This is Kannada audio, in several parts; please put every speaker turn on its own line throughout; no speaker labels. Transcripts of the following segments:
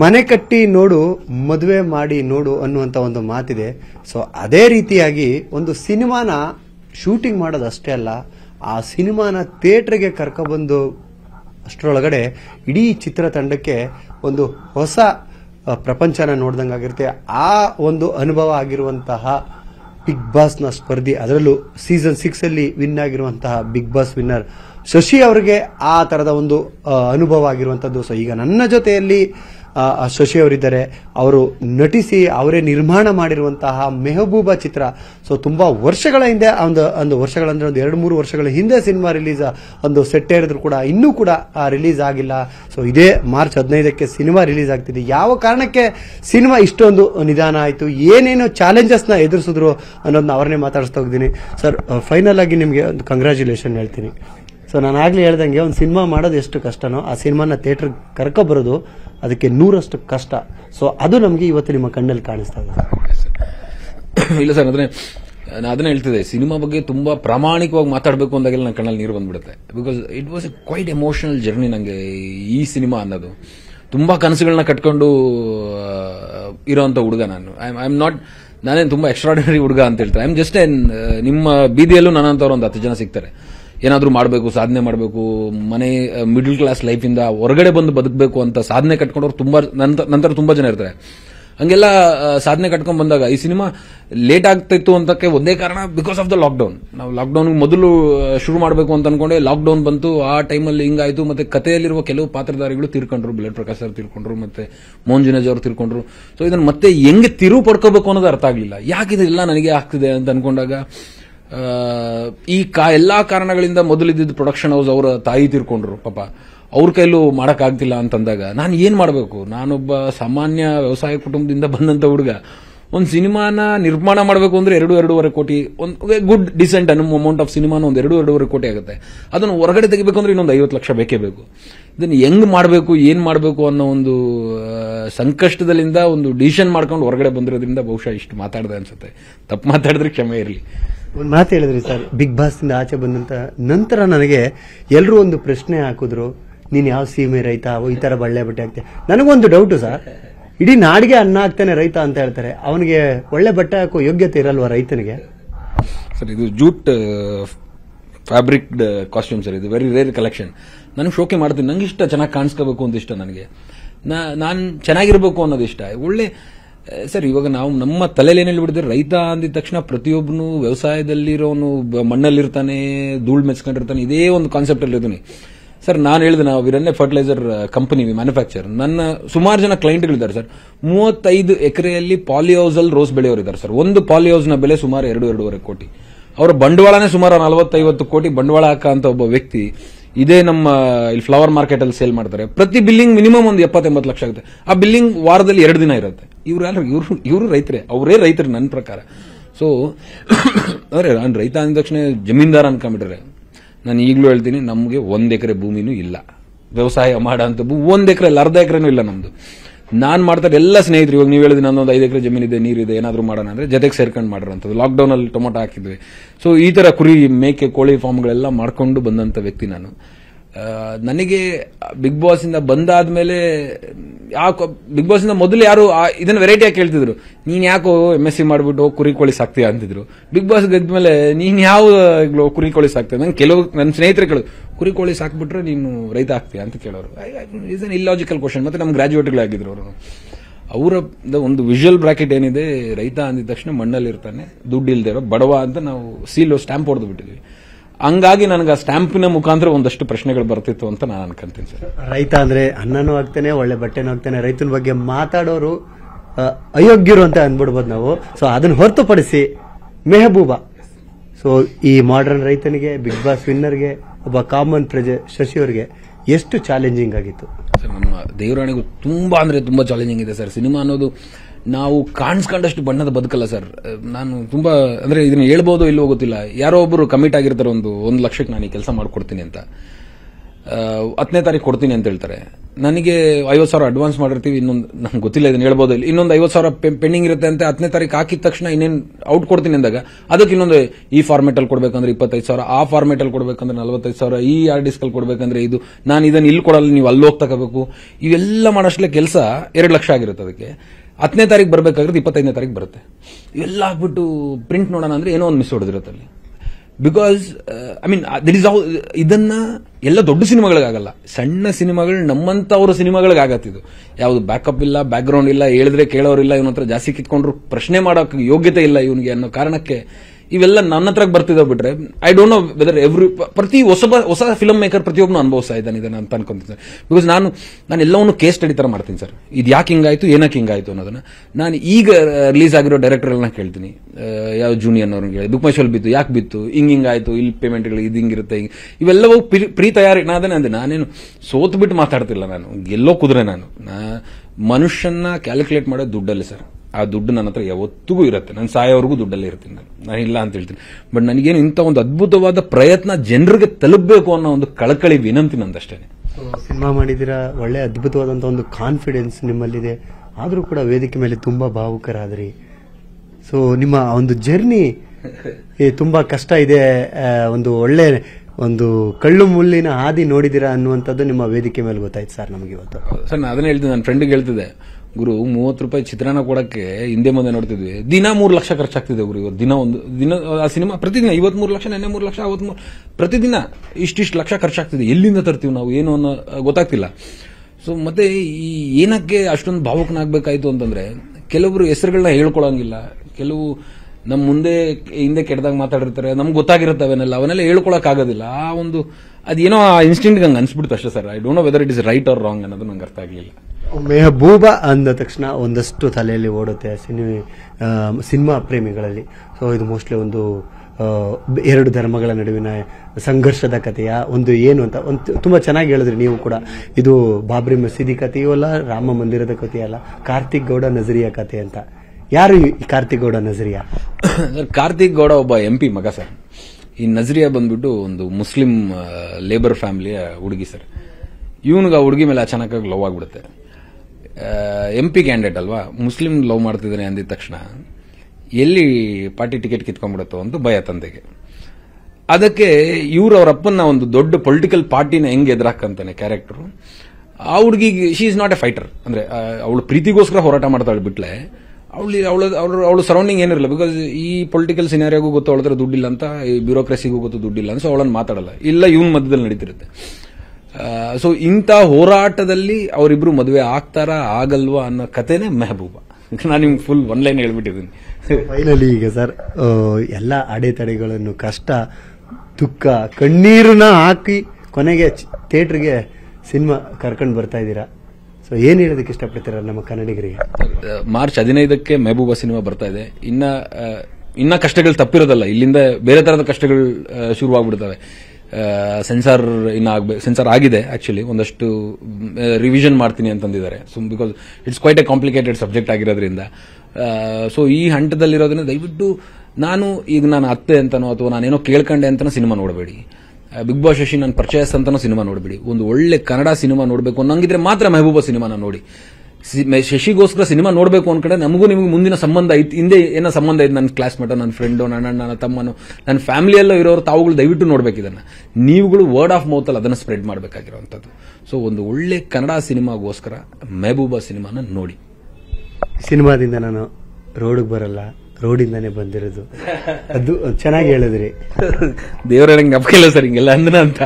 ಮನೆ ಕಟ್ಟಿ ನೋಡು, ಮದುವೆ ಮಾಡಿ ನೋಡು ಅನ್ನುವಂತ ಒಂದು ಮಾತಿದೆ. ಸೊ ಅದೇ ರೀತಿಯಾಗಿ ಒಂದು ಸಿನಿಮಾನ ಶೂಟಿಂಗ್ ಮಾಡೋದು ಅಷ್ಟೇ ಅಲ್ಲ, ಆ ಸಿನಿಮಾನ ಥಿಯೇಟರ್ಗೆ ಕರ್ಕೊಬಂದು ಅಷ್ಟರೊಳಗಡೆ ಇಡೀ ಚಿತ್ರತಂಡಕ್ಕೆ ಒಂದು ಹೊಸ ಪ್ರಪಂಚನ ನೋಡ್ದಂಗಾಗಿರುತ್ತೆ. ಆ ಒಂದು ಅನುಭವ ಆಗಿರುವಂತಹ ಬಿಗ್ ಬಾಸ್ನ ಸ್ಪರ್ಧಿ, ಅದರಲ್ಲೂ ಸೀಸನ್ ಸಿಕ್ಸ್ ಅಲ್ಲಿ ವಿನ್ ಆಗಿರುವಂತಹ ಬಿಗ್ ಬಾಸ್ ವಿನ್ನರ್. ಶಶಿ ಅವರಿಗೆ ಆ ತರದ ಒಂದು ಅನುಭವ ಆಗಿರುವಂತದ್ದು ಸೊ ಈಗ ನನ್ನ ಜೊತೆಯಲ್ಲಿ ಶಶಿ ಅವರಿದ್ದಾರೆ ಅವರು ನಟಿಸಿ ಅವರೇ ನಿರ್ಮಾಣ ಮಾಡಿರುವಂತಹ ಮೆಹಬೂಬಾ ಚಿತ್ರ. ಸೊ ತುಂಬಾ ವರ್ಷಗಳ ಹಿಂದೆ, ಒಂದು ಒಂದು ವರ್ಷಗಳಂದ್ರೆ ಒಂದು ಎರಡು ಮೂರು ವರ್ಷಗಳ ಹಿಂದೆ ಸಿನಿಮಾ ರಿಲೀಸ್, ಒಂದು ಸೆಟ್ ಹೇಳಿದ್ರು ಕೂಡ, ಇನ್ನೂ ಕೂಡ ರಿಲೀಸ್ ಆಗಿಲ್ಲ. ಸೊ ಇದೇ ಮಾರ್ಚ್ ಹದಿನೈದಕ್ಕೆ ಸಿನಿಮಾ ರಿಲೀಸ್ ಆಗ್ತಿದೆ. ಯಾವ ಕಾರಣಕ್ಕೆ ಸಿನಿಮಾ ಇಷ್ಟೊಂದು ನಿಧಾನ ಆಯಿತು? ಏನೇನು ಚಾಲೆಂಜಸ್ನ ಎದುರಿಸಿದ್ರು ಅನ್ನೋದನ್ನ ಅವರನ್ನೇ ಮಾತಾಡಿಸ್ತಾ ಹೋಗ್ತೀನಿ. ಸರ್ ಫೈನಲ್ ಆಗಿ ನಿಮಗೆ ಒಂದು ಕಂಗ್ರ್ಯಾಚುಲೇಷನ್ ಹೇಳ್ತೀನಿ. ಸೊ ನಾನು ಆಗ್ಲೇ ಹೇಳ್ದಂಗೆ, ಒಂದು ಸಿನಿಮಾ ಮಾಡೋದು ಎಷ್ಟು ಕಷ್ಟನೋ, ಆ ಸಿನಿಮಾನ ಥಿಯೇಟರ್ ಕರ್ಕೊ ಬರೋದು ಅದಕ್ಕೆ ನೂರಷ್ಟು ಕಷ್ಟ. ಸೊ ಅದು ನಮಗೆ ಇವತ್ತು ನಿಮ್ಮ ಕಣ್ಣಲ್ಲಿ ಕಾಣಿಸ್ತಾ ಇದೆ.
ಇಲ್ಲ ಸರ್ ಅಂದ್ರೆ ನಾನು ಅದನ್ನ ಹೇಳ್ತಿದ್ದೆ. ಸಿನಿಮಾ ಬಗ್ಗೆ ತುಂಬಾ ಪ್ರಾಮಾಣಿಕವಾಗಿ ಮಾತಾಡಬೇಕು ಅಂದಾಗೆಲ್ಲ ನನ್ನ ಕಣ್ಣಲ್ಲಿ ನೀರು ಬಂದ್ಬಿಡುತ್ತೆ. Because it was a quite emotional journey ನನಗೆ ಈ ಸಿನಿಮಾ ಅನ್ನೋದು. ತುಂಬಾ ಕನಸುಗಳನ್ನ ಕಟ್ಕೊಂಡು ಇರೋಂಥ ಹುಡುಗ ನಾನು. ಐ ಆಮ್ ನಾಟ್ ನಾನೇನು ತುಂಬಾ ಎಕ್ಸ್ಟ್ರಾಡಿನರಿ ಹುಡುಗ ಅಂತ ಹೇಳ್ತಾರೆ. ಐ ಆಮ್ ಜಸ್ಟ್ ನಿಮ್ಮ ಬೀದಿಯಲ್ಲೂ ನಾನಂತವ್ರು ಒಂದು ಹತ್ತು ಜನ ಸಿಗ್ತಾರೆ. ಏನಾದ್ರೂ ಮಾಡಬೇಕು, ಸಾಧನೆ ಮಾಡಬೇಕು, ಮನೆ ಮಿಡಲ್ ಕ್ಲಾಸ್ ಲೈಫಿಂದ ಹೊರಗಡೆ ಬಂದು ಬದುಕಬೇಕು ಅಂತ ಸಾಧನೆ ಕಟ್ಕೊಂಡವ್ರು ತುಂಬ ನಂತರ ನಂತರ ತುಂಬಾ ಜನ ಇರ್ತಾರೆ. ಹಂಗೆಲ್ಲ ಸಾಧನೆ ಕಟ್ಕೊಂಡು ಬಂದಾಗ ಈ ಸಿನಿಮಾ ಲೇಟ್ ಆಗ್ತಿತ್ತು ಅಂತಕ್ಕೆ ಒಂದೇ ಕಾರಣ ಬಿಕಾಸ್ ಆಫ್ ದ ಲಾಕ್ಡೌನ್ ನಾವು ಲಾಕ್ಡೌನ್ ಮೊದಲು ಶುರು ಮಾಡಬೇಕು ಅಂತ ಅನ್ಕೊಂಡೆ ಲಾಕ್ಡೌನ್ ಬಂತು, ಆ ಟೈಮಲ್ಲಿ ಹಿಂಗಾಯ್ತು, ಮತ್ತೆ ಕಥೆಯಲ್ಲಿರುವ ಕೆಲವು ಪಾತ್ರಧಾರಿಗಳು ತೀರ್ಕೊಂಡ್ರು ಬಿಲೆಟ್ ಪ್ರಕಾಶ್ ಅವರು ತಿರ್ಕೊಂಡ್ರು, ಮತ್ತೆ ಮೋಹನ್ ಅವರು ತಿರ್ಕೊಂಡ್ರು. ಸೊ ಇದನ್ನು ಮತ್ತೆ ಹೆಂಗೆ ತಿರುವು ಪಡ್ಕೋಬೇಕು ಅನ್ನೋದು ಅರ್ಥ ಆಗಲಿಲ್ಲ. ಯಾಕೆ ಇದೆಲ್ಲ ನನಗೆ ಆಗ್ತಿದೆ ಅಂತ ಅನ್ಕೊಂಡಾಗ ಈ ಕಾ ಎಲ್ಲಾ ಕಾರಣಗಳಿಂದ ಮೊದಲಿದ್ದ ಪ್ರೊಡಕ್ಷನ್ ಹೌಸ್ ಅವರ ತಾಯಿ ತೀರ್ಕೊಂಡ್ರು, ಪಾಪ. ಅವ್ರ ಕೈಲೂ ಮಾಡೋಕ್ಕಾಗ್ತಿಲ್ಲ ಅಂತಂದಾಗ ನಾನು ಏನು ಮಾಡಬೇಕು? ನಾನೊಬ್ಬ ಸಾಮಾನ್ಯ ವ್ಯವಸಾಯ ಕುಟುಂಬದಿಂದ ಬಂದಂತ ಹುಡುಗ. ಒಂದು ಸಿನಿಮಾನ ನಿರ್ಮಾಣ ಮಾಡಬೇಕು ಅಂದ್ರೆ ಎರಡು, ಎರಡೂವರೆ ಕೋಟಿ, ಒಂದು ಗುಡ್ ಡಿಸೆಂಟ್ ಅನ್ನೋ ಅಮೌಂಟ್ ಆಫ್ ಸಿನಿಮಾನ ಒಂದು ಎರಡು, ಎರಡೂವರೆ ಕೋಟಿ ಆಗುತ್ತೆ. ಅದನ್ನು ಹೊರಗಡೆ ತೆಗಿಬೇಕು ಅಂದ್ರೆ ಇನ್ನೊಂದು ಐವತ್ತು ಲಕ್ಷ ಬೇಕೇ ಬೇಕು. ಇದನ್ನು ಹೆಂಗ್ ಮಾಡಬೇಕು, ಏನ್ ಮಾಡಬೇಕು ಅನ್ನೋ ಒಂದು ಸಂಕಷ್ಟದಲ್ಲಿಂದ ಒಂದು ಡಿಸಿಷನ್ ಮಾಡ್ಕೊಂಡು ಹೊರಗಡೆ ಬಂದಿರೋದ್ರಿಂದ ಬಹುಶಃ ಇಷ್ಟು ಮಾತಾಡಿದೆ ಅನ್ಸುತ್ತೆ. ತಪ್ಪು ಮಾತಾಡಿದ್ರೆ ಕ್ಷಮೆ ಇರಲಿ.
ಒಂದು ಮಾತು ಹೇಳಿದ್ರಿ ಸರ್, ಬಿಗ್ ಬಾಸ್ ಇಂದ ಆಚೆ ಬಂದಂತ ನಂತರ ನನಗೆ ಎಲ್ಲರೂ ಒಂದು ಪ್ರಶ್ನೆ ಹಾಕಿದ್ರು, ನೀನ್ ಯಾವ ಸೀಮೆ ರೈತ ಈ ತರ ಬಳ್ಳೆ ಬಟ್ಟೆ ಹಾಕ್ತೀಯ? ನನಗೊಂದು ಡೌಟು ಸರ್. ಇಡೀ ನಾಡಿಗೆ ಅನ್ನ ಆಗ್ತಾನೆ ರೈತ ಅಂತ ಹೇಳ್ತಾರೆ. ಅವನಿಗೆ ಒಳ್ಳೆ ಬಟ್ಟೆ ಹಾಕೋ ಯೋಗ್ಯತೆ ಇರಲ್ವಾ ರೈತನಿಗೆ?
ಸರ್, ಇದು ಜೂಟ್ ಫ್ಯಾಬ್ರಿಕ್ಡ್ ಕಾಸ್ಟ್ಯೂಮ್ ಸರ್. ಇದು ವೆರಿ ರೇರ್ ಕಲೆಕ್ಷನ್ ನನಗೆ ಶೋಕೆ ಮಾಡ್ತೀನಿ. ನಂಗೆ ಇಷ್ಟ ಚೆನ್ನಾಗಿ ಕಾಣಿಸ್ಕೋಬೇಕು ಅಂತ ಇಷ್ಟ ನನಗೆ. ನಾನು ಚೆನ್ನಾಗಿರ್ಬೇಕು ಅನ್ನೋದು ಇಷ್ಟ. ಒಳ್ಳೆ ಸರ್, ಇವಾಗ ನಾವು ನಮ್ಮ ತಲೆಯಲ್ಲಿ ಬಿಡಿದ್ರೆ ರೈತ ಅಂದಿದ ತಕ್ಷಣ ಪ್ರತಿಯೊಬ್ಬನು ವ್ಯವಸಾಯದಲ್ಲಿರೋನು ಮಣ್ಣಲ್ಲಿರ್ತಾನೆ, ಧೂಳು ಮೆಚ್ಕೊಂಡಿರ್ತಾನೆ. ಇದೇ ಒಂದು ಕಾನ್ಸೆಪ್ಟ್ ಅಲ್ಲಿ ಸರ್, ನಾನು ಹೇಳಿದೆ ನಾವು ವಿರನ್ನೇ ಫರ್ಟಿಲೈಸರ್ ಕಂಪನಿ ಮ್ಯಾನುಫ್ಯಾಕ್ಚರ್ ನನ್ನ ಸುಮಾರು ಜನ ಕ್ಲೈಂಟ್ಗಳಿದ್ದಾರೆ ಸರ್. ಮೂವತ್ತೈದು ಎಕರೆಯಲ್ಲಿ ಪಾಲಿಹೌಸಲ್ಲಿ ರೋಸ್ ಬೆಳೆಯೋರು ಇದ್ದಾರೆ ಸರ್. ಒಂದು ಪಾಲಿಹೌಸ್ನ ಬೆಲೆ ಸುಮಾರು ಎರಡು, ಎರಡೂವರೆ ಕೋಟಿ. ಅವರ ಬಂಡವಾಳನೇ ಸುಮಾರು ನಲವತ್ತೈವತ್ತು ಕೋಟಿ ಬಂಡವಾಳ ಹಾಕ ಅಂತ ಒಬ್ಬ ವ್ಯಕ್ತಿ ಇದೇ ನಮ್ಮ ಇಲ್ಲಿ ಫ್ಲವರ್ ಮಾರ್ಕೆಟ್ ಅಲ್ಲಿ ಸೇಲ್ ಮಾಡ್ತಾರೆ. ಪ್ರತಿ ಬಿಲ್ಲಿಂಗ್ ಮಿನಿಮಮ್ ಒಂದು ಎಪ್ಪತ್ತೆಂಬತ್ತು ಲಕ್ಷ ಆಗುತ್ತೆ. ಆ ಬಿಲ್ಲಿಂಗ್ ವಾರದಲ್ಲಿ ಎರಡು ದಿನ ಇರುತ್ತೆ. ಇವ್ರು ಯಾರು, ಇವರು ಇವರು ರೈತರೇ. ಅವರೇ ರೈತರು ನನ್ನ ಪ್ರಕಾರ. ಸೊ ಅಂದ್ರೆ ನಾನು ರೈತ ಅಂದ ತಕ್ಷಣ ಜಮೀನ್ದಾರ ಅನ್ಕೊಂಡ್ಬಿಟ್ರೆ. ನಾನು ಈಗಲೂ ಹೇಳ್ತೀನಿ, ನಮಗೆ ಒಂದು ಎಕರೆ ಭೂಮಿನೂ ಇಲ್ಲ. ವ್ಯವಸಾಯ ಮಾಡೋಂಥ ಭೂ ಒಂದು ಎಕರೆ ಅರ್ಧ ಎಕರೆನೂ ಇಲ್ಲ ನಮ್ಮದು ನಾನು ಮಾಡ್ತಾರೆ ಎಲ್ಲ ಸ್ನೇಹಿತರು, ಇವಾಗ ನೀವು ಹೇಳಿದ್ರೆ ನನ್ನೊಂದು ಐದು ಎಕರೆ ಜಮೀನಿದೆ, ನೀರಿದೆ, ಏನಾದರೂ ಮಾಡೋಣ ಅಂದರೆ ಜೊತೆಗೆ ಸೇರ್ಕೊಂಡು ಮಾಡಿರೋಂಥದ್ದು. ಲಾಕ್ಡೌನಲ್ಲಿ ಟೊಮೊಟೊ ಹಾಕಿದ್ವಿ. ಸೊ ಈ ಥರ ಕುರಿ, ಮೇಕೆ, ಕೋಳಿ ಫಾರ್ಮ್ಗಳೆಲ್ಲ ಮಾಡ್ಕೊಂಡು ಬಂದಂಥ ವ್ಯಕ್ತಿ ನಾನು. ನನಗೆ ಬಿಗ್ ಬಾಸ್ ಇಂದ ಬಂದಾದ ಮೇಲೆ ಯಾಕೋ ಬಿಗ್ ಬಾಸ್ ಇಂದ ಮೊದಲು ಯಾರು ಇದನ್ನ ವೆರೈಟಿ ಆಗಿ ಕೇಳ್ತಿದ್ರು. ನೀನ್ ಯಾಕೋ ಎಂ ಎಸ್ ಸಿ ಮಾಡ್ಬಿಟ್ಟು ಕುರಿ ಕೋಳಿ ಸಾಕ್ತೀಯ ಅಂತಿದ್ರು. ಬಿಗ್ ಬಾಸ್ ಗೆದ್ಮೇಲೆ ನೀನ್ ಯಾವ ಕುರಿ ಕೋಳಿ ಸಾಕ್ತೀಯ? ನಂಗೆ ಕೆಲವು ನನ್ನ ಸ್ನೇಹಿತರು ಕೇಳು, ಕುರಿ ಕೋಳಿ ಸಾಕ್ಬಿಟ್ರೆ ನೀನು ರೈತ ಆಗ್ತೀಯ? ಅಂತ ಕೇಳೋರು. ಇಸ್ ಅನ್ ಇಲ್ಲಾಜಿಕಲ್ ಕ್ವಶನ್ ಮತ್ತೆ ನಮ್ಮ ಗ್ರಾಜುಯೇಟ್ಗಳಾಗಿದ್ರು ಅವರು. ಅವರ ಒಂದು ವಿಜುವಲ್ ಬ್ರಾಕೆಟ್ ಏನಿದೆ, ರೈತ ಅಂದಿದ ತಕ್ಷಣ ಮಣ್ಣಲ್ಲಿ ಇರ್ತಾನೆ, ದುಡ್ಡು ಇರೋ, ಬಡವ ಅಂತ ನಾವು ಸೀಲ್ ಸ್ಟ್ಯಾಂಪ್ ಹೊಡೆದು ಬಿಟ್ಟಿದ್ವಿ. ಹಂಗಾಗಿ ನನಗೆ ಆ ಸ್ಟ್ಯಾಂಪಿನ ಮುಖಾಂತರ ಒಂದಷ್ಟು ಪ್ರಶ್ನೆಗಳು ಬರ್ತಿತ್ತು ಅಂತ ನಾನು ಅನ್ಕೊಂತೀನಿ ಸರ್.
ರೈತ ಅಂದ್ರೆ ಅನ್ನನೂ ಆಗ್ತಾನೆ ಒಳ್ಳೆ ಬಟ್ಟೆನೂ ಆಗ್ತಾನೆ ರೈತನ ಬಗ್ಗೆ ಮಾತಾಡೋರು ಅಯೋಗ್ಯರು ಅಂತ ಅನ್ಬಿಡ್ಬೋದು ನಾವು. ಸೊ ಅದನ್ನ ಹೊರತುಪಡಿಸಿ ಮೆಹಬೂಬಾ. ಸೊ ಈ ಮಾಡರ್ನ್ ರೈತನಿಗೆ ಬಿಗ್ ಬಾಸ್ ವಿನ್ನರ್ಗೆ ಒಬ್ಬ ಕಾಮನ್ ಪ್ರಜೆ ಶಶಿ ಅವರಿಗೆ ಎಷ್ಟು ಚಾಲೆಂಜಿಂಗ್ ಆಗಿತ್ತು.
ಸರ್ ನಮ್ಮ ದೇವರಾಣಿಗೂ ತುಂಬಾ ಅಂದ್ರೆ ತುಂಬಾ ಚಾಲೆಂಜಿಂಗ್ ಇದೆ ಸರ್. ಸಿನಿಮಾ ಅನ್ನೋದು ನಾವು ಕಾಣಿಸ್ಕೊಂಡಷ್ಟು ಬಣ್ಣದ ಬದುಕಲ್ಲ ಸರ್. ನಾನು ತುಂಬಾ, ಅಂದ್ರೆ ಇದನ್ನ ಹೇಳ್ಬೋದು ಇಲ್ಲವೋ ಗೊತ್ತಿಲ್ಲ. ಯಾರೋ ಒಬ್ಬರು ಕಮಿಟ್ ಆಗಿರ್ತಾರೆ ಒಂದು ಒಂದು ಲಕ್ಷಕ್ಕೆ ನಾನು ಈ ಕೆಲಸ ಮಾಡ್ಕೊಡ್ತೀನಿ ಅಂತ. ಹತ್ತನೇ ತಾರೀಕು ಕೊಡ್ತೀನಿ ಅಂತ ಹೇಳ್ತಾರೆ. ನನಗೆ ಐವತ್ತು ಸಾವಿರ ಅಡ್ವಾನ್ಸ್ ಮಾಡಿರ್ತೀವಿ, ಇನ್ನೊಂದು, ನಂಗೆ ಗೊತ್ತಿಲ್ಲ ಇದನ್ನ ಹೇಳ್ಬೋದು ಇಲ್ಲಿ ಇನ್ನೊಂದು ಐವತ್ತು ಸಾವಿರ ಪೆಂಡಿಂಗ್ ಇರುತ್ತೆ ಅಂತ ಹತ್ತನೇ ತಾರೀಕು ಹಾಕಿದ ತಕ್ಷಣ ಇನ್ನೇನು ಔಟ್ ಕೊಡ್ತೀನಿ ಅಂದಾಗ, ಅದಕ್ಕೆ ಇನ್ನೊಂದು ಈ ಫಾರ್ಮೆಟಲ್ಲಿ ಕೊಡಬೇಕಂದ್ರೆ ಇಪ್ಪತ್ತೈದು ಸಾವಿರ, ಆ ಫಾರ್ಮೇಟಲ್ಲಿ ಕೊಡಬೇಕಂದ್ರೆ ನಲವತ್ತೈದು ಸಾವಿರ, ಈ ಆರ್ ಡಿಸ್ಕಲ್ಲಿ ಕೊಡ್ಬೇಕಂದ್ರೆ ಇದು. ನಾನು ಇದನ್ನು ಇಲ್ಲಿ ಕೊಡಲ್ಲ, ನೀವು ಅಲ್ಲಿ ಹೋಗಿ ತಗೋಬೇಕು. ಇವೆಲ್ಲ ಮಾಡೋಷ್ಟೇ ಕೆಲಸ ಎರಡು ಲಕ್ಷ ಆಗಿರುತ್ತೆ ಅದಕ್ಕೆ. ಹತ್ತನೇ ತಾರೀಕು ಬರಬೇಕಾಗಿರೋದು ಇಪ್ಪತ್ತೈದನೇ ತಾರೀಕು ಬರುತ್ತೆ. ಎಲ್ಲ ಆಗ್ಬಿಟ್ಟು ಪ್ರಿಂಟ್ ನೋಡೋಣ ಅಂದರೆ ಏನೋ ಒಂದು ಮಿಸ್ ಹೊಡೆದಿರುತ್ತೆ ಅಲ್ಲಿ because I mean this is ಇದನ್ನ ಎಲ್ಲ ದೊಡ್ಡ ಸಿನಿಮಾಗಳಿಗಾಗಲ್ಲ. ಸಣ್ಣ ಸಿನಿಮಾಗಳು ನಮ್ಮಂಥವ್ರ ಸಿನಿಮಾಗಳಿಗಾಗತ್ತಿದು ಯಾವುದು ಬ್ಯಾಕಪ್ ಇಲ್ಲ ಬ್ಯಾಕ್ಗ್ರೌಂಡ್ ಇಲ್ಲ, ಹೇಳಿದ್ರೆ ಕೇಳೋರಿಲ್ಲ, ಇವನ ಹತ್ರ ಜಾಸ್ತಿ ಕಿತ್ಕೊಂಡ್ರು ಪ್ರಶ್ನೆ ಮಾಡೋಕೆ ಯೋಗ್ಯತೆ ಇಲ್ಲ ಇವನಿಗೆ ಅನ್ನೋ ಕಾರಣಕ್ಕೆ ಇವೆಲ್ಲ ನನ್ನ ಹತ್ರ ಬರ್ತಿದ್ದಾವೆ ಬಿಟ್ರೆ I don't know whether every ಪ್ರತಿ ಹೊಸ ಹೊಸ ಫಿಲಮ್ ಮೇಕರ್ ಪ್ರತಿಯೊಬ್ಬನು ಅನುಭವಿಸ್ತಾ ಇದ್ದಾನೆ ಇದನ್ನ ಅಂತ ಅನ್ಕೊಂತೀನಿ ಸರ್ ಬಿಕಾಸ್ ನಾನು ನಾನು ಎಲ್ಲವನ್ನು ಕೇಸ್ ಸ್ಟಡಿ ತರ ಮಾಡ್ತೀನಿ ಸರ್ ಇದು ಯಾಕೆ ಹಿಂಗಾಯ್ತು ಏನಕ್ಕೆ ಹಿಂಗಾಯ್ತು ಅನ್ನೋದನ್ನ ನಾನು ಈಗ ರಿಲೀಸ್ ಆಗಿರೋ ಡೈರೆಕ್ಟರ್ ಎಲ್ಲ ಕೇಳ್ತೀನಿ. ಯಾವ ಜೂನಿಯರ್ ಅವ್ರಿಗೆ ಕೇಳಿ. ಬಿತ್ತು, ಯಾಕೆ ಬಿತ್ತು? ಹಿಂಗೆ ಹಿಂಗಾಯ್ತು ಇಲ್ಲಿ ಪೇಮೆಂಟ್ಗಳು ಇದು ಹಿಂಗಿರುತ್ತೆ ಹಿಂಗ್- ಇವೆಲ್ಲವೂ ಪ್ರಿ- ತಯಾರಿ. ನಾನೇ ಅಂದೆ, ನಾನೇನು ಸೋತು ಬಿಟ್ಟು ಮಾತಾಡ್ತಿಲ್ಲ ನಾನು. ಎಲ್ಲೋ ಕುದುರೆ ನಾನು. ನಾ ಮನುಷ್ಯನ್ನ ಕ್ಯಾಲ್ಕುಲೇಟ್ ಮಾಡೋ ದುಡ್ಡಲ್ಲಿ ಸರ್ ಆ ದುಡ್ಡು ನನ್ನ ಹತ್ರ ಯಾವತ್ತಿಗೂ ಇರುತ್ತೆ. ನಾನು ಸಾಯೋವರೆಗೂ ದುಡ್ಡಲ್ಲೇ ಇರ್ತೀನಿ ನಾನು. ನಾನು ಇಲ್ಲ ಅಂತ ಹೇಳ್ತೀನಿ. ಬಟ್ ನನಗೇನು ಇಂಥ ಒಂದು ಅದ್ಭುತವಾದ ಪ್ರಯತ್ನ ಜನರಿಗೆ ತಲುಪಬೇಕು ಅನ್ನೋ ಒಂದು ಕಳಕಳಿ ವಿನಂತಿ ನಂದಷ್ಟೇ.
ಸಿನಿಮಾ ಮಾಡಿದಿರ ಒಳ್ಳೆ ಅದ್ಭುತವಾದಂತ ಒಂದು ಕಾನ್ಫಿಡೆನ್ಸ್ ನಿಮ್ಮಲ್ಲಿದೆ. ಆದರೂ ಕೂಡ ವೇದಿಕೆ ಮೇಲೆ ತುಂಬಾ ಭಾವುಕರಾದ್ರಿ. ಸೊ ನಿಮ್ಮ ಒಂದು ಜರ್ನಿ ತುಂಬಾ ಕಷ್ಟ ಇದೆ. ಒಂದು ಒಳ್ಳೆ ಒಂದು ಕಳ್ಳು ಮುಳ್ಳಿನ ಹಾದಿ ನೋಡಿದಿರಾ ಅನ್ನುವಂಥದ್ದು ನಿಮ್ಮ ವೇದಿಕೆ ಮೇಲೆ ಗೊತ್ತಾಯ್ತು ಸರ್ ನಮಗೆ ಇವತ್ತು.
ಸರ್ ನಾನು ಅದನ್ನ ಹೇಳ್ತಿದ್ದೆ ನನ್ನ ಫ್ರೆಂಡ್ಗೆ ಹೇಳ್ತಿದ್ದೆ. ಗುರು, ಮೂವತ್ತು ರೂಪಾಯಿ ಚಿತ್ರಾನ್ನ ಕೊಡಕ್ಕೆ ಹಿಂದೆ ಮುಂದೆ ನೋಡ್ತಿದ್ವಿ. ದಿನ ಮೂರು ಲಕ್ಷ ಖರ್ಚಾಗ್ತಿದೆ ಗುರು ಇವತ್ತು ದಿನ ಒಂದು, ದಿನ, ಆ ಸಿನಿಮಾ ಪ್ರತಿದಿನ ಮೂರು ಲಕ್ಷ, ನೆನ್ನೆ ಮೂರು ಲಕ್ಷ ಅವತ್ತು ಪ್ರತಿದಿನ ಇಷ್ಟಿಷ್ಟು ಲಕ್ಷ ಖರ್ಚಾಗ್ತಿದೆ. ಎಲ್ಲಿಂದ ತರ್ತೀವಿ ನಾವು? ಏನು ಅನ್ನೋ ಗೊತ್ತಾಗ್ತಿಲ್ಲ. ಸೊ ಮತ್ತೆ ಈ ಏನಕ್ಕೆ ಅಷ್ಟೊಂದು ಭಾವುಕನಾಗಬೇಕಾಯ್ತು ಅಂತಂದ್ರೆ, ಕೆಲವರು ಹೆಸರುಗಳನ್ನ ಹೇಳ್ಕೊಳಂಗಿಲ್ಲ. ಕೆಲವು ನಮ್ಮ ಮುಂದೆ, ಹಿಂದೆ ಕೆಟ್ಟದಾಗ ಮಾತಾಡಿರ್ತಾರೆ. ನಮ್ಗೆ ಗೊತ್ತಾಗಿರುತ್ತೆ ಅವನ್ನೆಲ್ಲ. ಅವನ್ನೆಲ್ಲ ಹೇಳ್ಕೊಳಕ್ ಆಗೋದಿಲ್ಲ ಆ ಒಂದು, ಅದೇನೋ ಆ ಇನ್ಸ್ಟೆಂಟ್ಗೆ ಹಂಗೆ ಅನ್ಸ್ಬಿಡ್ತು ಅಷ್ಟೇ sir. I don't know whether it is right or wrong ಅನ್ನೋದು ನಂಗೆ ಅರ್ಥ ಆಗಲಿಲ್ಲ.
ಮೆಹಬೂಬ ಅಂದ ತಕ್ಷಣ ಒಂದಷ್ಟು ತಲೆಯಲ್ಲಿ ಓಡುತ್ತೆ ಸಿನಿ ಸಿನಿಮಾ ಪ್ರೇಮಿಗಳಲ್ಲಿ. ಸೊ ಇದು ಮೋಸ್ಟ್ಲಿ ಒಂದು ಎರಡು ಧರ್ಮಗಳ ನಡುವಿನ ಸಂಘರ್ಷದ ಕಥೆಯ? ಒಂದು ಏನು ಅಂತ, ಒಂದು ತುಂಬ ಚೆನ್ನಾಗಿ ಹೇಳಿದ್ರಿ ನೀವು ಕೂಡ. ಇದು ಬಾಬ್ರಿ ಮಸೀದಿ ಕಥೆಯೂ ಅಲ್ಲ, ರಾಮ ಮಂದಿರದ ಕಥೆಯಲ್ಲ ಕಾರ್ತಿಕ್ ಗೌಡ ನಜರಿಯ ಕಥೆ ಅಂತ. ಯಾರು ಈ ಕಾರ್ತಿಕ್ ಗೌಡ ನಜರಿಯಾ?
ಕಾರ್ತಿಕ್ ಗೌಡ ಒಬ್ಬ ಎಂ ಪಿ ಮಗ ಸರ್. ಈ ನಜರಿಯ ಬಂದ್ಬಿಟ್ಟು ಒಂದು ಮುಸ್ಲಿಂ ಲೇಬರ್ ಫ್ಯಾಮಿಲಿಯ ಹುಡುಗಿ ಸರ್. ಇವನಿಗೆ ಆ ಹುಡುಗಿ ಮೇಲೆ ಅಚಾನಕ್ಕಾಗಿ ಲವ್ ಆಗ್ಬಿಡುತ್ತೆ. ಎಂ ಪಿ ಕ್ಯಾಂಡಿಡೇಟ್ ಅಲ್ವಾ? ಮುಸ್ಲಿಂ ಲವ್ ಮಾಡ್ತಿದ್ದಾನೆ ಅಂದಿದ ತಕ್ಷಣ ಎಲ್ಲಿ ಪಾರ್ಟಿ ಟಿಕೆಟ್ ಕಿತ್ಕೊಂಡ್ಬಿಡುತ್ತೋ ಅಂತ ಭಯ ತಂದೆಗೆ. ಅದಕ್ಕೆ ಇವರು ಅವ್ರ ಅಪ್ಪನ ಒಂದು ದೊಡ್ಡ ಪೊಲಿಟಿಕಲ್ ಪಾರ್ಟಿನ ಹೆಂಗೆ ಎದುರಾಕಂತಾನೆ ಕ್ಯಾರೆಕ್ಟರ್ ಆ ಹುಡುಗಿಗೆ she is not a fighter ಅಂದ್ರೆ ಅವಳು ಪ್ರೀತಿಗೋಸ್ಕರ ಹೋರಾಟ ಮಾಡ್ತಾಳೆ ಬಿಟ್ಲೆ, ಅವಳು ಅವಳು ಅವ್ರ ಅವಳು ಸರೌಂಡಿಂಗ್ ಏನಿರಲ್ಲ ಬಿಕಾಸ್ ಈ ಪೊಲಿಟಿಕಲ್ ಸಿನಾರಿಯೋಗೂ ಗೊತ್ತು ಅವಳ ಹತ್ರ ದುಡ್ಡಿಲ್ಲ ಅಂತ, ಈ ಬ್ಯೂರೋಕ್ರಸಿಗೂ ಗೊತ್ತು ದುಡ್ಡಿಲ್ಲ ಅಂತ ಸೊ ಅವಳನ್ನು ಮಾತಾಡಲ್ಲ. ಇಲ್ಲ, ಇವನ್ ಮಧ್ಯದಲ್ಲಿ ನಡೀತಿರುತ್ತೆ. ಸೊ ಇಂಥ ಹೋರಾಟದಲ್ಲಿ ಅವರಿಬ್ರು ಮದುವೆ ಆಗ್ತಾರಾ ಆಗಲ್ವಾ ಅನ್ನೋ ಕಥೆನೇ ಮೆಹಬೂಬ. ನಾನು ನಿಮ್ಗೆ ಫುಲ್ ಒನ್ ಲೈನ್ ಹೇಳ್ಬಿಟ್ಟಿದ್ದೀನಿ.
ಫೈನಲಿ ಈಗ ಸರ್ ಎಲ್ಲ ಅಡೆತಡೆಗಳನ್ನು ಕಷ್ಟ ದುಃಖ ಕಣ್ಣೀರನ್ನ ಹಾಕಿ ಕೊನೆಗೆ ಥಿಯೇಟ್ರಿಗೆ ಸಿನಿಮಾ ಕರ್ಕೊಂಡು ಬರ್ತಾ ಇದ್ದೀರಾ? ಸೊ ಏನು ಹೇಳೋದಕ್ಕೆ ಇಷ್ಟಪಡ್ತೀರ ನಮ್ಮ ಕನ್ನಡಿಗರಿಗೆ?
ಮಾರ್ಚ್ ಹದಿನೈದಕ್ಕೆ ಮೆಹಬೂಬ ಸಿನಿಮಾ ಬರ್ತಾ ಇದೆ. ಇನ್ನ ಇನ್ನ ಕಷ್ಟಗಳು ತಪ್ಪಿರೋದಲ್ಲ. ಇಲ್ಲಿಂದ ಬೇರೆ ತರದ ಕಷ್ಟಗಳು ಶುರುವಾಗ್ಬಿಡ್ತವೆ. ಸೆನ್ಸಾರ್ ಇನ್ನ ಆಗ್ಬೇಕು ಸೆನ್ಸಾರ್ ಆಗಿದೆ ಆ್ಯಕ್ಚುಲಿ ಒಂದಷ್ಟು ರಿವಿಷನ್ ಮಾಡ್ತೀನಿ ಅಂತಂದಿದ್ದಾರೆ. So because it's quite a complicated subject ಆಗಿರೋದ್ರಿಂದ. ಸೊ ಈ ಹಂತದಲ್ಲಿರೋದನ್ನ ದಯವಿಟ್ಟು ನಾನು ಈಗ ನಾನು ಅತ್ತೆ ಅಂತನೋ, ಅಥವಾ ನಾನೇನೋ ಕೇಳ್ಕೊಂಡೆ ಅಂತನೋ ಸಿನಿಮಾ ನೋಡಬೇಡಿ. ಬಿಗ್ ಬಾಸ್ ಶಶಿ ನಾನು ಪರ್ಚೇಸ್ ಅಂತನೋ ಸಿನಿಮಾ ನೋಡಬೇಡಿ. ಒಂದು ಒಳ್ಳೆ ಕನ್ನಡ ಸಿನಿಮಾ ನೋಡಬೇಕು ಅನ್ನಂಗಿದ್ರೆ ಮಾತ್ರ ಮೆಹಬೂಬಾ ಸಿನಿಮಾನ ನೋಡಿ. ಶಶಿಗೋಸ್ಕರ ಸಿನಿಮಾ ನೋಡಬೇಕು ಅನ್ಕಡೆ ನಮಗೂ ನಿಮಗೆ ಮುಂದಿನ ಸಂಬಂಧ ಐತಿ ಹಿಂದೆ ಏನೋ ಸಂಬಂಧ ಇದೆ ನನ್ನ ಕ್ಲಾಸ್ಮೇಟ್ ನನ್ನ ಫ್ರೆಂಡು ನನ್ನ ಅಣ್ಣ ನನ್ನ ತಮ್ಮನು ನನ್ನ ಫ್ಯಾಮಿಲಿಯಲ್ಲೂ ಇರೋರು ತಾವುಗಳು ದಯವಿಟ್ಟು ನೋಡ್ಬೇಕು ಇದನ್ನ. ನೀವುಗಳು ವರ್ಡ್ ಆಫ್ ಮೌತಲ್ಲಿ ಅದನ್ನು ಸ್ಪ್ರೆಡ್ ಮಾಡಬೇಕಾಗಿರುವಂಥದ್ದು. ಸೊ ಒಂದು ಒಳ್ಳೆ ಕನ್ನಡ ಸಿನಿಮಾಗೋಸ್ಕರ ಮೆಹಬೂಬ ಸಿನಿಮಾನ ನೋಡಿ.
ಸಿನಿಮಾದಿಂದ ನಾನು ರೋಡಿಗೆ ಬರಲ್ಲ ರೋಡಿಂದಾನೇ ಬಂದಿರೋದು. ಅದು ಚೆನ್ನಾಗಿ ಹೇಳಿದ್ರಿ.
ದೇವರ ನಂಗೆ ಅಪ್ಕಿಲ್ಲ ಸರ್ ಹಿಂಗೆಲ್ಲ ಅಂದನ ಅಂತ.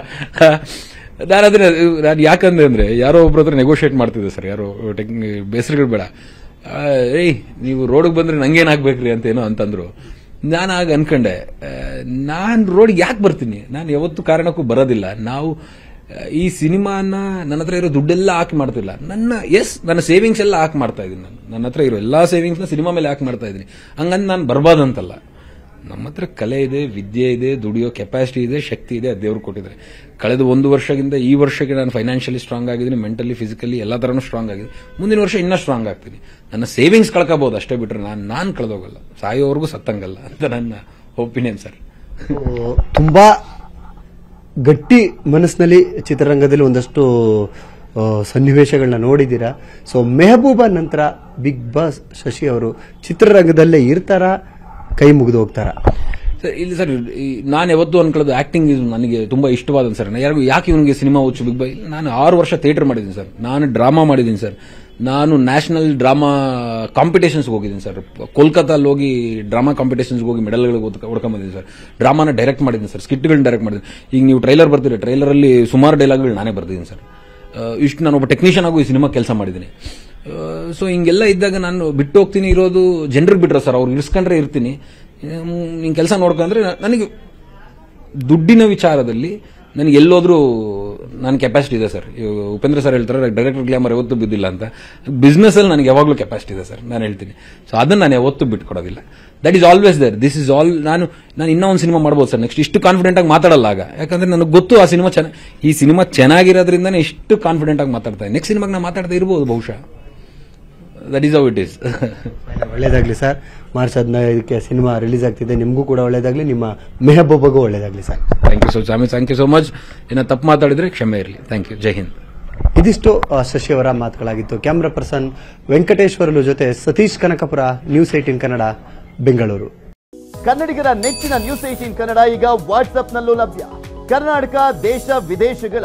ನಾನು ಅದನ್ನ ನಾನು ಯಾಕಂದ್ರೆ ಅಂದ್ರೆ, ಯಾರೋ ಒಬ್ರ ಹತ್ರ ನೆಗೋಷಿಯೇಟ್ ಮಾಡ್ತಿದ್ದೆ ಸರ್, ಯಾರೋ ಟೆಕ್ ಬೇಸರಿಗಳು ಬೇಡ. ಏಯ್, ನೀವು ರೋಡ್ಗೆ ಬಂದ್ರೆ ನಂಗೇನಾಗ್ಬೇಕ್ರಿ ಅಂತ ಏನೋ ಅಂತಂದ್ರು. ನಾನು ಆಗ ಅನ್ಕೊಂಡೆ ನಾನು ರೋಡ್ಗೆ ಯಾಕೆ ಬರ್ತೀನಿ? ನಾನು ಯಾವತ್ತು ಕಾರಣಕ್ಕೂ ಬರೋದಿಲ್ಲ. ನಾವು ಈ ಸಿನಿಮಾನ ನನ್ನ ಹತ್ರ ಇರೋ ದುಡ್ಡೆಲ್ಲ ಹಾಕಿ ಮಾಡ್ತಿಲ್ಲ. ನನ್ನ ಎಸ್ ನನ್ನ ಸೇವಿಂಗ್ಸ್ ಎಲ್ಲ ಹಾಕಿ ಮಾಡ್ತಾ ಇದ್ದೀನಿ ನಾನು. ನನ್ನ ಹತ್ರ ಇರೋ ಎಲ್ಲ ಸೇವಿಂಗ್ಸ್ನ ಸಿನಿಮಾ ಮೇಲೆ ಹಾಕಿ ಮಾಡ್ತಾ ಇದ್ದೀನಿ. ಹಂಗಂದು ನಾನು ಬರ್ಬಾದಂತಲ್ಲ ನಮ್ಮ ಹತ್ರ ಕಲೆ ಇದೆ, ವಿದ್ಯೆ ಇದೆ, ದುಡಿಯೋ ಕೆಪಾಸಿಟಿ ಇದೆ, ಶಕ್ತಿ ಇದೆ ಅದು ದೇವ್ರು ಕೊಟ್ಟಿದ್ದಾರೆ. ಕಳೆದ ಒಂದು ವರ್ಷದಿಂದ ಈ ವರ್ಷಕ್ಕೆ ನಾನು ಫೈನಾನ್ಷಿಯಲಿ ಸ್ಟ್ರಾಂಗ್ ಆಗಿದ್ದೀನಿ ಮೆಂಟಲಿ ಫಿಸಿಕಲಿ ಎಲ್ಲ ಥರನೂ ಸ್ಟ್ರಾಂಗ್ ಆಗಿದೆ ಮುಂದಿನ ವರ್ಷ ಇನ್ನೂ ಸ್ಟ್ರಾಂಗ್ ಆಗ್ತೀನಿ. ನನ್ನ ಸೇವಿಂಗ್ಸ್ ಕಳ್ಕೋಬಹುದು ಅಷ್ಟೇ ಬಿಟ್ರೆ ನಾನು ನಾನು ಕಳೆದೋಗಲ್ಲ. ಸಾಯೋವರೆಗೂ ಸತ್ತಂಗಲ್ಲ ಅಂತ ನನ್ನ ಒಪಿನಿಯನ್ ಸರ್
ತುಂಬಾ ಗಟ್ಟಿ ಮನಸ್ಸಿನಲ್ಲಿ ಚಿತ್ರರಂಗದಲ್ಲಿ ಒಂದಷ್ಟು ಸನ್ನಿವೇಶಗಳನ್ನ ನೋಡಿದ್ದೀರಾ? ಸೊ ಮೆಹಬೂಬಾ ನಂತರ ಬಿಗ್ ಬಾಸ್ ಶಶಿ ಅವರು ಚಿತ್ರರಂಗದಲ್ಲೇ ಇರ್ತಾರಾ? ಕೈ ಮುಗಿದು ಹೋಗ್ತಾರೆ.
ಸರ್, ಇಲ್ಲಿ ಸರ್ ನಾನು ಯಾವತ್ತೂ ಅನ್ಕೊಳ್ಳೋದು ಆಕ್ಟಿಂಗ್ ನನಗೆ ತುಂಬಾ ಇಷ್ಟವಾದ ಸರ್. ಯಾರಿಗೂ ಯಾಕೆ ಇವನಿಗೆ ಸಿನಿಮಾ ಹುಚ್ಚು ಬಿಗ್ ಬೈ ನಾನು ಆರು ವರ್ಷ ಥಿಯೇಟರ್ ಮಾಡಿದ್ದೀನಿ ಸರ್. ನಾನು ಡ್ರಾಮಾ ಮಾಡಿದ್ದೀನಿ ಸರ್. ನಾನು ನ್ಯಾಷನಲ್ ಡ್ರಾಮಾ ಕಾಂಪಿಟೇಷನ್ಸ್ ಹೋಗಿದ್ದೀನಿ ಸರ್. ಕೋಲ್ಕತ್ತಾಲ್ಲಿ ಹೋಗಿ ಡ್ರಾಮಾ ಕಾಂಪಿಟೇಷನ್ಸ್ಗೆ ಹೋಗಿ ಮೆಡಲ್ಗಳಿಗೆ ಹೊಡ್ಕೊಂಬಂದಿದ್ದೀನಿ ಸರ್. ಡ್ರಾಮಾನ ಡೈರೆಕ್ಟ್ ಮಾಡಿದ್ದೀನಿ ಸರ್. ಸ್ಕಿಟ್ಗಳನ್ನ ಡೈರೆಕ್ಟ್ ಮಾಡಿದ್ದೀನಿ. ಈಗ ನೀವು ಟ್ರೈಲರ್ ಬರ್ತೀರಿ? ಟ್ರೈಲರಲ್ಲಿ ಸುಮಾರು ಡೈಲಾಗ್ಗಳು ನಾನೇ ಬರ್ತಿದ್ದೀನಿ ಸರ್. ಇಷ್ಟು ನಾನು ಒಬ್ಬ ಟೆಕ್ನಿಷಿಯನ್ ಆಗು ಈ ಸಿನಿಮಾ ಕೆಲಸ ಮಾಡಿದ್ದೀನಿ. ಸೊ ಹಿಂಗೆಲ್ಲ ಇದ್ದಾಗ ನಾನು ಬಿಟ್ಟು ಹೋಗ್ತೀನಿ ಇರೋದು ಜನರಿಗೆ ಬಿಟ್ರೆ ಸರ್, ಅವ್ರು ಇರಿಸ್ಕೊಂಡ್ರೆ ಇರ್ತೀನಿ. ಹಿಂಗೆ ಕೆಲಸ ನೋಡ್ಕೊಂಡ್ರೆ ನನಗೆ ದುಡ್ಡಿನ ವಿಚಾರದಲ್ಲಿ ನನಗೆ ಎಲ್ಲೋದ್ರೂ ನನ್ನ ಕೆಪಾಸಿಟಿ ಇದೆ ಸರ್. ಉಪೇಂದ್ರ ಸರ್ ಹೇಳ್ತಾರೆ ಡೈರೆಕ್ಟರ್ ಗ್ಲಾಮರ್ ಯಾವತ್ತೂ ಬಿದ್ದಿಲ್ಲ ಅಂತ. ಬಿಸ್ನೆಸ್ ಅಲ್ಲಿ ನನಗೆ ಯಾವಾಗಲೂ ಕೆಪಾಸಿಟಿ ಇದೆ ಸರ್, ನಾನು ಹೇಳ್ತೀನಿ. ಸೊ ಅದನ್ನು ನಾನು ಯಾವತ್ತೂ ಬಿಟ್ಕೊಡೋದಿಲ್ಲ. That is always there this is all ನಾನು ನಾನು ಇನ್ನೂ ಒಂದು ಸಿನಿಮಾ ಮಾಡ್ಬೋದು ಸರ್ ನೆಕ್ಸ್ಟ್ ಇಷ್ಟು ಕಾನ್ಫಿಡೆಂಟ್ ಆಗಿ ಮಾತಾಡಲ್ಲ ಆಗ. ಯಾಕಂದ್ರೆ ನನಗೆ ಗೊತ್ತು ಆ ಸಿನಿಮಾ ಚೆನ್ನಾಗಿ ಈ ಸಿನಿಮಾ ಚೆನ್ನಾಗಿರೋದ್ರಿಂದನೇ ಇಷ್ಟು ಕಾನ್ಫಿಡೆಂಟ್ ಆಗಿ ಮಾತಾಡ್ತಾ ನೆಕ್ಸ್ಟ್ ಸಿನಿಮಾಗೆ ನಾನು ಮಾತಾಡ್ತಾ ಇರ್ಬೋದು ಬಹುಶಃ. That is how it is
ಒಳ್ಳೇದಾಗ್ಲಿ ಸರ್ ಮಾರ್ಚ್ ಹದಿನೈದಕ್ಕೆ ಸಿನಿಮಾ ರಿಲೀಸ್ ಆಗ್ತಿದೆ. ನಿಮಗೂ ಕೂಡ ಒಳ್ಳೇದಾಗ್ಲಿ. ನಿಮ್ಮ ಮೆಹಬೂಬಗೂ ಒಳ್ಳೇದಾಗ್ಲಿ ಸರ್
ಥ್ಯಾಂಕ್ ಯು ಸೊ ಸ್ವಾಮಿ ಥ್ಯಾಂಕ್ ಯು ಸೋ ಮಚ್ ಏನೋ ತಪ್ಪು ಮಾತಾಡಿದ್ರೆ ಕ್ಷಮೆ ಇರಲಿ. ಥ್ಯಾಂಕ್ ಯು ಜೈ ಹಿಂದ್
ಇದಿಷ್ಟು ಶಶಿಯವರ ಮಾತುಗಳಾಗಿತ್ತು. ಕ್ಯಾಮ್ರಾ ಪರ್ಸನ್ ವೆಂಕಟೇಶ್ವರಲು ಜೊತೆ ಸತೀಶ್ ಕನಕಪುರ ನ್ಯೂಸ್ ಏಟಿನ್ ಕನ್ನಡ ಬೆಂಗಳೂರು.
ಕನ್ನಡಿಗರ ನೆಚ್ಚಿನ ನ್ಯೂಸ್ ಏಟೀನ್ ಕನ್ನಡ ಈಗ ವಾಟ್ಸ್ಆಪ್ನಲ್ಲೂ ಲಭ್ಯ. ಕರ್ನಾಟಕ ದೇಶ ವಿದೇಶಗಳ